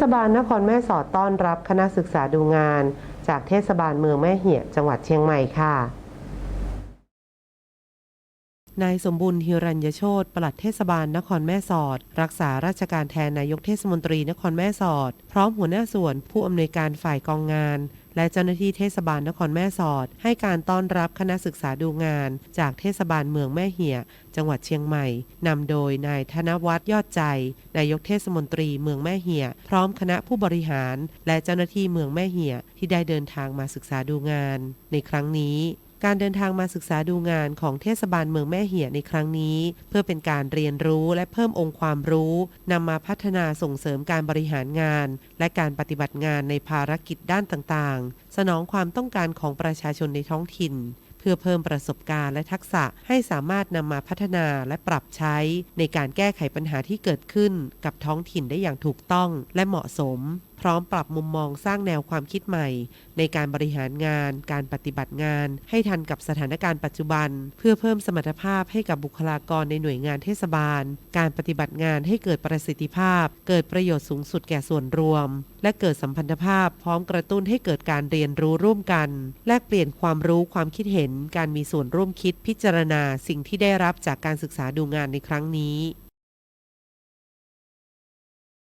ศบาลนครแม่สอดต้อนรับคณะศึกษาดูงาน จากเทศบาลเมืองแม่เหียจังหวัดเชียงใหม่ค่ะนายสมบุญฮิรัญยโชตปลัดเทศบาลนครแม่สอด รักษาราชการแทนนายกเทศมนตรีนครแม่สอด พร้อมหัวหน้าส่วนผู้อำนวยการฝ่ายกองงาน และเจ้าหน้าที่เทศบาลนครแม่สอด ให้การต้อนรับคณะศึกษาดูงาน จากเทศบาลเมืองแม่เหี่ย จังหวัดเชียงใหม่นำโดยนายธนวัฒน์ยอดใจนายกเทศมนตรีเมืองแม่เหี่ย พร้อมคณะผู้บริหาร และเจ้าหน้าที่เมืองแม่เหี่ยที่ได้เดินทางมาศึกษาดูงาน ในครั้งนี้ การเดินทางมาศึกษาดูงานของเทศบาลเมืองแม่เหียในครั้งนี้ เพื่อเป็นการเรียนรู้และเพิ่มองค์ความรู้นำมาพัฒนาส่งเสริมการบริหารงาน และการปฏิบัติงานในภารกิจด้านต่างๆ สนองความต้องการของประชาชนในท้องถิ่นเพื่อเพิ่มประสบการณ์และทักษะให้สามารถนำมาพัฒนาและปรับใช้ ในการแก้ไขปัญหาที่เกิดขึ้นกับท้องถิ่นได้อย่างถูกต้องและเหมาะสม พร้อมปรับมุมมองสร้างแนวความคิดใหม่ ในการบริหารงาน การปฏิบัติงาน ให้ทันกับสถานการณ์ปัจจุบัน เพื่อเพิ่มสมรรถภาพให้กับบุคลากรในหน่วยงานเทศบาล การปฏิบัติงานให้เกิดประสิทธิภาพ เกิดประโยชน์สูงสุดแก่ส่วนรวม และเกิดสัมพันธภาพ พร้อมกระตุ้นให้เกิดการเรียนรู้ร่วมกัน แลกเปลี่ยนความรู้ความคิดเห็น การมีส่วนร่วมคิดพิจารณาสิ่งที่ได้รับจากการศึกษาดูงานในครั้งนี้